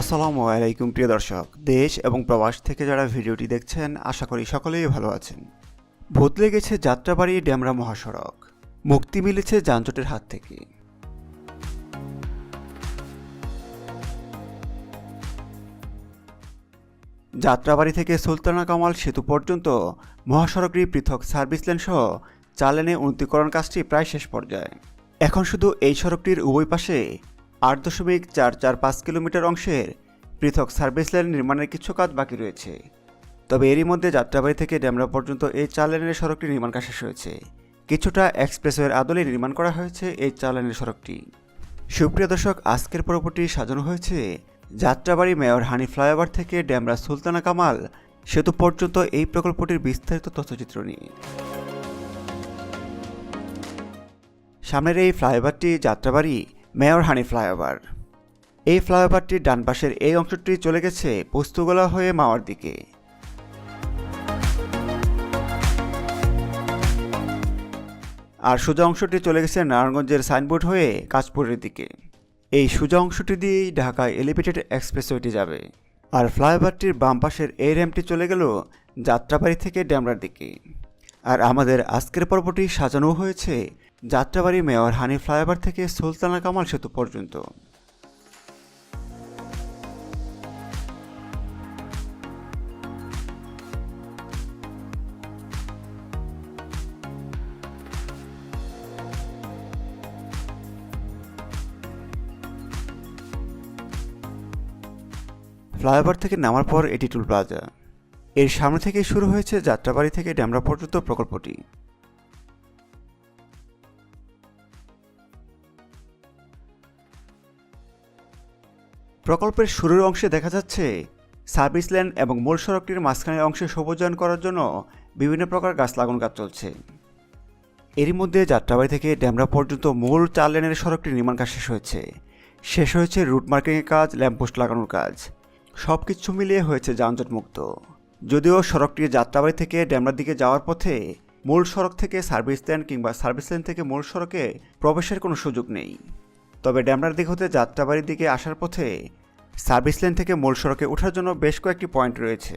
আসসালামু আলাইকুম, প্রিয় দর্শক। দেশ এবং প্রবাস থেকে যারা ভিডিওটি দেখছেন, আশা করি সকলেই ভালো আছেন। বদলে গেছে যাত্রাবাড়ি ড্যামরা মহাসড়ক। মুক্তি মিলেছে যানজটের হাত থেকে। যাত্রাবাড়ি থেকে সুলতানা কামাল সেতু পর্যন্ত মহাসড়কটি পৃথক সার্ভিস লেন সহ চার লেনে উন্নতিকরণ কাজটি প্রায় শেষ পর্যায়ে। এখন শুধু এই সড়কটির উভয় পাশে আট দশমিক চার চার পাঁচ কিলোমিটার অংশের পৃথক সার্ভিস লেন নির্মাণের কিছু কাজ বাকি রয়েছে। তবে এরই মধ্যে যাত্রাবাড়ি থেকে ড্যামরা পর্যন্ত এই চার লেনের সড়কটি নির্মাণ কাজ শেষ হয়েছে। কিছুটা এক্সপ্রেসওয়ের আদলে নির্মাণ করা হয়েছে এই চার লেনের সড়কটি। সুপ্রিয় দর্শক, আজকের পর্বটি সাজানো হয়েছে যাত্রাবাড়ি মেয়র হানি ফ্লাইওভার থেকে ড্যামরা সুলতানা কামাল সেতু পর্যন্ত এই প্রকল্পটির বিস্তারিত তথ্যচিত্র নিয়ে। সামনের এই ফ্লাইওভারটি যাত্রাবাড়ি মেয়র হানি ফ্লাইওভার। এই ফ্লাইওভারটির ডান পাশের এই অংশটি চলে গেছে পোস্তগোলা হয়ে মাওয়ার দিকে। আর সোজা অংশটি চলে গেছে নারায়ণগঞ্জের সাইনবোর্ড হয়ে কাশপুরের দিকে। এই সোজা অংশটি দিয়েই ঢাকায় এলিভেটেড এক্সপ্রেসওয়েটি যাবে। আর ফ্লাইওভারটির বাম পাশের এই র্যাম্পটি চলে গেল যাত্রাবাড়ি থেকে ড্যামরার দিকে। আর আমাদের আজকের পর্বটি সাজানো হয়েছে যাত্রাবাড়ি মেয়র হানি ফ্লাইওভার থেকে সুলতানা কামাল সেতু পর্যন্ত। ফ্লাইওভার থেকে নামার পর এটি টুল প্লাজা। এর সামনে থেকে শুরু হয়েছে যাত্রাবাড়ি থেকে ড্যামরা পর্যন্ত প্রকল্পটি। প্রকল্পের শুরুর অংশে দেখা যাচ্ছে, সার্ভিস লেন এবং মূল সড়কটির মাঝখানের অংশে সবুজায়ন করার জন্য বিভিন্ন প্রকার গাছ লাগানো কাজ চলছে। এরই মধ্যে যাত্রাবাড়ি থেকে ড্যামরা পর্যন্ত মূল চার লেনের সড়কটি নির্মাণ কাজ শেষ হয়েছে। শেষ হয়েছে রুট মার্কিংয়ের কাজ, ল্যাম্পপোস্ট লাগানোর কাজ। সব কিছু মিলিয়ে হয়েছে যানজট মুক্ত যদিও সড়কটি যাত্রাবাড়ি থেকে ড্যামরার দিকে যাওয়ার পথে মূল সড়ক থেকে সার্ভিস লেন কিংবা সার্ভিস লেন থেকে মূল সড়কে প্রবেশের কোনো সুযোগ নেই। তবে ড্যামরার দিক হতে যাত্রাবাড়ির দিকে আসার পথে সার্ভিস লেন থেকে মূল সড়কে ওঠার জন্য বেশ কয়েকটি পয়েন্ট রয়েছে।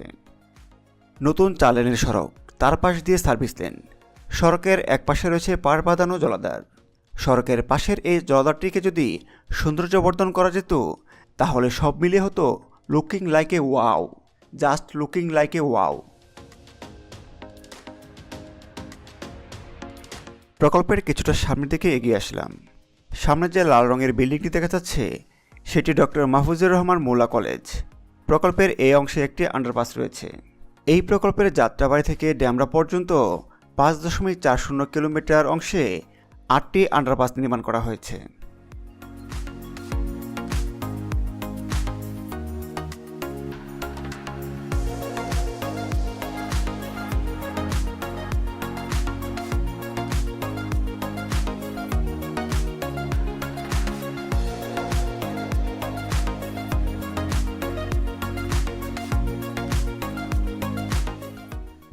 নতুন চার লেনের সড়ক, তার পাশ দিয়ে সার্ভিস লেন। সড়কের এক পাশে রয়েছে পাড় বাঁধানো জলাধার। সড়কের পাশের এই জলাধারটিকে যদি সৌন্দর্যবর্ধন করা যেত, তাহলে সব মিলিয়ে হতো looking like a wow just looking like a wow প্রকল্পের কিছুটা সামনের দিকে এগিয়ে আসলাম। সামনে যে লাল রঙের বিল্ডিংটি দেখা যাচ্ছে, সেটি ডক্টর মাহফুজুর রহমান মোল্লা কলেজ। প্রকল্পের এই অংশে একটি আন্ডারপাস রয়েছে। এই প্রকল্পের যাত্রাবাড়ি থেকে ড্যামরা পর্যন্ত পাঁচ দশমিক চার শূন্য কিলোমিটার অংশে আটটি আন্ডারপাস নির্মাণ করা হয়েছে।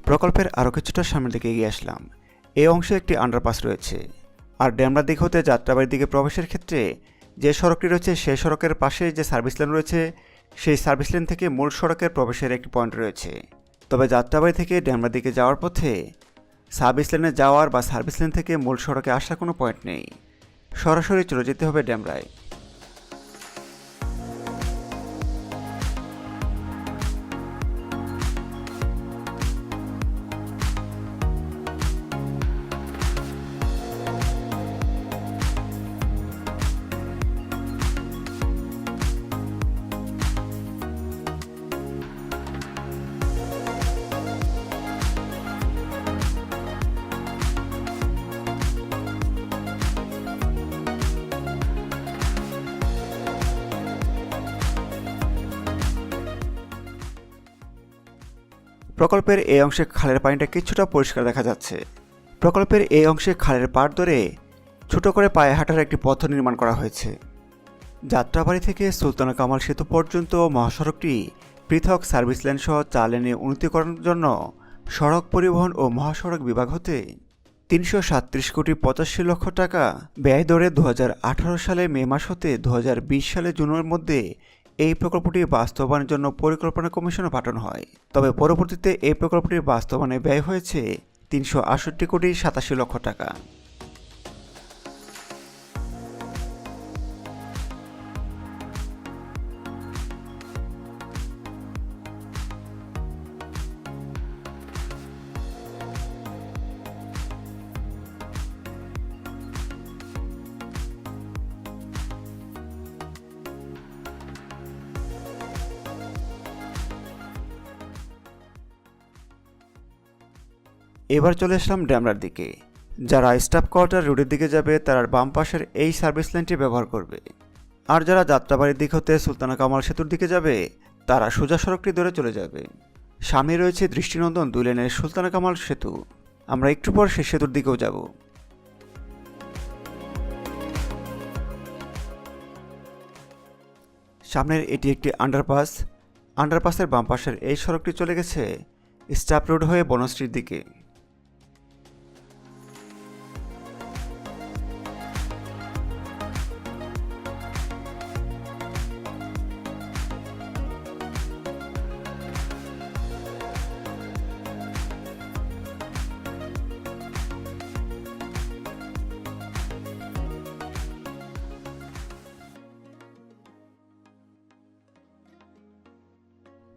প্রকল্পের আরও কিছুটা সামনের দিকে এগিয়ে আসলাম। এই অংশে একটি আন্ডারপাস রয়েছে। আর ড্যামরার দিক হতে যাত্রাবাড়ির দিকে প্রবেশের ক্ষেত্রে যে সড়কটি রয়েছে সেই সড়কের পাশে যে সার্ভিস লেন রয়েছে, সেই সার্ভিস লেন থেকে মূল সড়কের প্রবেশের একটি পয়েন্ট রয়েছে। তবে যাত্রাবাড়ি থেকে ড্যামরার দিকে যাওয়ার পথে সার্ভিস লেনে যাওয়ার বা সার্ভিস লেন থেকে মূল সড়কে আসার কোনো পয়েন্ট নেই। সরাসরি চলে যেতে হবে ড্যামরায়। প্রকল্পের এই অংশে খালের পানিটা কিছুটা পরিষ্কার দেখা যাচ্ছে। প্রকল্পের এই অংশে খালের পাড় ধরে ছোট করে পায়ে হাঁটার একটি পথ নির্মাণ করা হয়েছে। যাত্রাবাড়ি থেকে সুলতানা কামাল সেতু পর্যন্ত মহাসড়কটি পৃথক সার্ভিস লেন সহ চার লেনে উন্নতিকরণের জন্য সড়ক পরিবহন ও মহাসড়ক বিভাগ হতে তিনশো সাতত্রিশ কোটি পঁচাশি লক্ষ টাকা ব্যয় ধরে দু সালে মে মাস হতে দু হাজার বিশ সালে জুনের মধ্যে এই প্রকল্পটি বাস্তবায়নের জন্য পরিকল্পনা কমিশনে পাঠানো হয়। তবে পরবর্তীতে এই প্রকল্পটির বাস্তবায়নে ব্যয় হয়েছে তিনশো আটষট্টি কোটি সাতাশি লক্ষ টাকা। এবার চলে আসলাম ড্যামরার দিকে। যারা স্টাফ কোয়ার্টার রোডের দিকে যাবে, তারা বাম পাশের এই সার্ভিস লাইনটি ব্যবহার করবে। আর যারা যাত্রাবাড়ির দিক হতে সুলতানা কামাল সেতুর দিকে যাবে, তারা সোজা সড়কটি ধরে চলে যাবে। সামনে রয়েছে দৃষ্টিনন্দন দুই লেনের সুলতানা কামাল সেতু। আমরা একটু পর সেই সেতুর দিকেও যাব। সামনের এটি একটি আন্ডারপাস। আন্ডারপাসের বাম পাশের এই সড়কটি চলে গেছে স্টাফ রোড হয়ে বনশ্রীর দিকে।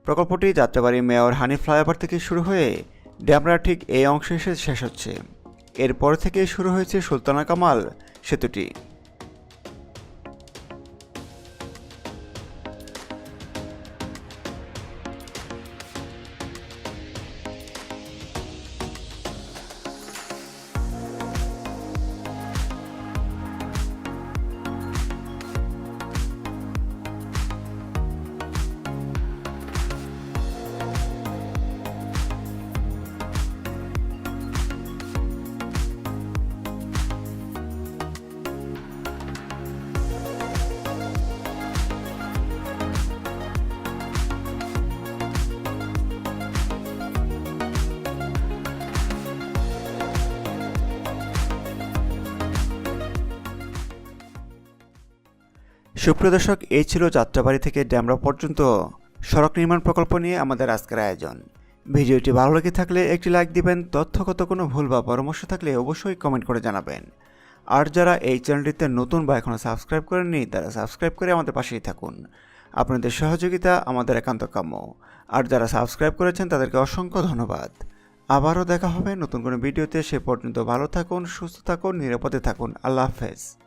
প্রকল্পটি যাত্রাবাড়ি মেয়র হানি ফ্লাইওভার থেকে শুরু হয়ে ড্যামরা ঠিক এই অংশে এসে শেষ হচ্ছে। এরপর থেকে শুরু হয়েছে সুলতানা কামাল সেতুটি। সুপ্রিয় দর্শক, এই ছিল যাত্রাবাড়ি থেকে ড্যামরা পর্যন্ত। সড়ক নির্মাণ প্রকল্প নিয়ে আমাদের আজকের আয়োজন। ভিডিওটি ভালো লেগে থাকলে একটি লাইক দিবেন, তথ্যগত কোনো ভুল বা পরামর্শ থাকলে অবশ্যই কমেন্ট করে জানাবেন। আর যারা এই চ্যানেলটিতে নতুন বা এখনও সাবস্ক্রাইব করেননি, তারা সাবস্ক্রাইব করে আমাদের পাশেই থাকুন। আপনাদের সহযোগিতা আমাদের একান্ত কাম্য। আর যারা সাবস্ক্রাইব করেছেন, তাদেরকে অসংখ্য ধন্যবাদ। আবারও দেখা হবে নতুন কোনো ভিডিওতে। সে পর্যন্ত ভালো থাকুন, সুস্থ থাকুন, নিরাপদে থাকুন। আল্লাহ হাফেজ।